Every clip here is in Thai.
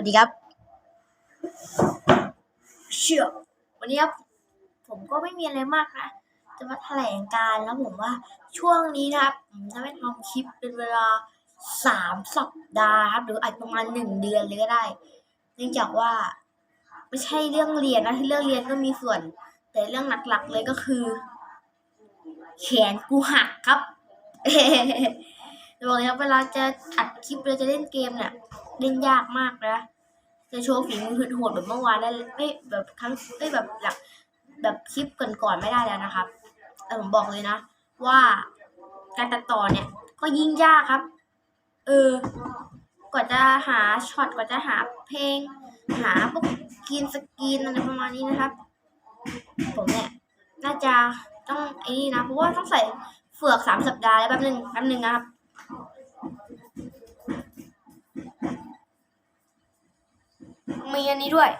วัสดีครับ เชื่อวันนี้ครับผมก็ไม่มีอะไรมากนะ จะมาแถลงการแล้วผมว่าช่วงนี้นะครับผมจะไม่ทำคลิปเป็นเวลาสามสัปดาห์ครับ หรืออาจประมาณหนึ่งเดือนเลยก็ได้ เนื่องจากว่า ไม่ใช่เรื่องเรียนนะที่เรื่องเรียนก็มีส่วน แต่เรื่องหลักๆเลยก็คือ แขนกูหักครับจะบอกเลยครับเวลาจะอัดคลิปเราจะเล่นเกมเนี่ย เล่นยากมากนะ จะโชว์ฝีมือโหดแบบเมื่อวานได้ไม่แบบครั้งไม่แบบหลักแบบคลิปก่อนๆไม่ได้แล้วนะครับ แต่ผมบอกเลยนะ ว่าการตัดต่อเนี่ย ก็ยิ่งยากครับ เออกว่าจะหาช็อตกว่าจะหาเพลง หาพวกกรีนสกรีนอะไรประมาณนี้นะครับ ผมเนี่ยน่าจะต้องไอ้นี่นะเพราะว่าต้องใส่เฟือกสามสัปดาห์แล้วแป๊บนึงแป๊บนึงนะครับ มีอันนี้ด้วย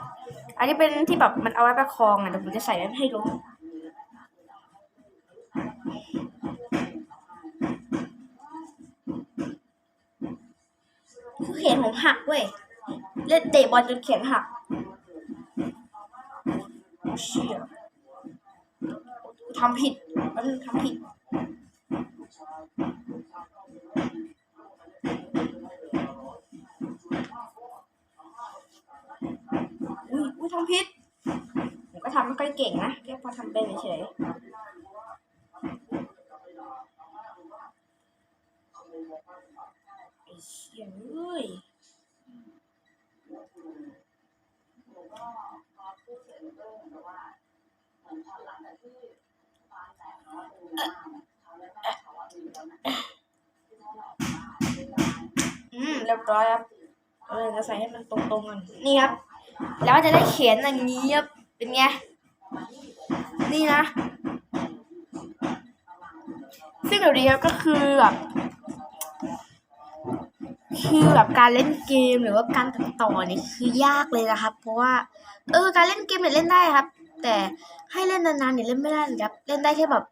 อันนี้เป็นที่แบบมันเอาไว้ประคองอะเดี๋ยวผมจะใส่ไว้ให้ดูคือเขียนผมหักเว้ยเล่นเตะบอลจนเขียนหักเชี่ยทำผิดมันทำผิด อุ้ยอุ้ยทำผิดผมก็ทำไม่ค่อยเก่งนะแค่พอทำเป็นเฉยไอ้เชี่ยเอ้ยอืมเรียบร้อยครับเออจะใส่ให้มันตรงๆกันนี่ครับ แล้วจะได้เขียนอย่างนี้ครับเป็นไง นี่นะ ซึ่งเดี๋ยวนี้ครับก็คือแบบคือแบบการเล่นเกมหรือว่าการตัดต่อนี่คือยากเลยนะครับ เพราะว่า เออ การเล่นเกมเนี่ยเล่นได้ครับ แต่ให้เล่นนานๆเนี่ยเล่นไม่ได้ครับ เล่นได้แค่แบบ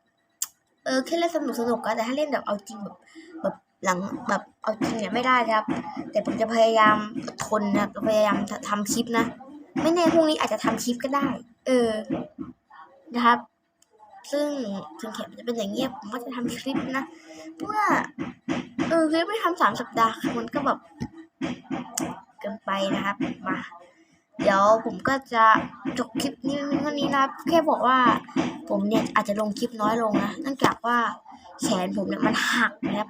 เออแค่เล่นสนุกสนุกก็แต่ถ้าเล่นแบบเอาจริงแบบแบบ หลังแบบเอาจริงเนี่ยไม่ได้ครับ แต่ผมจะพยายามทนนะพยายามทำคลิปนะ ไม่แน่พรุ่งนี้อาจจะทำคลิปก็ได้ เออ นะครับ ซึ่งถึงแขนมันจะเป็นอย่างเงี้ยผมก็จะทำคลิปนะเมื่อเออคลิปไม่ทำสามสัปดาห์มันก็แบบเกินไปนะครับมาเดี๋ยวผมก็จะจบคลิปนี้เท่านี้นะครับแค่บอกว่าผมเนี่ยอาจจะลงคลิปน้อยลงนะเนื่องจากว่าแขนผมเนี่ยมันหักนะครับ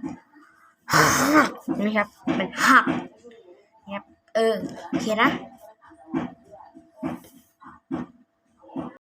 หักนะครับ มันหักนะครับ เออ โอเคนะ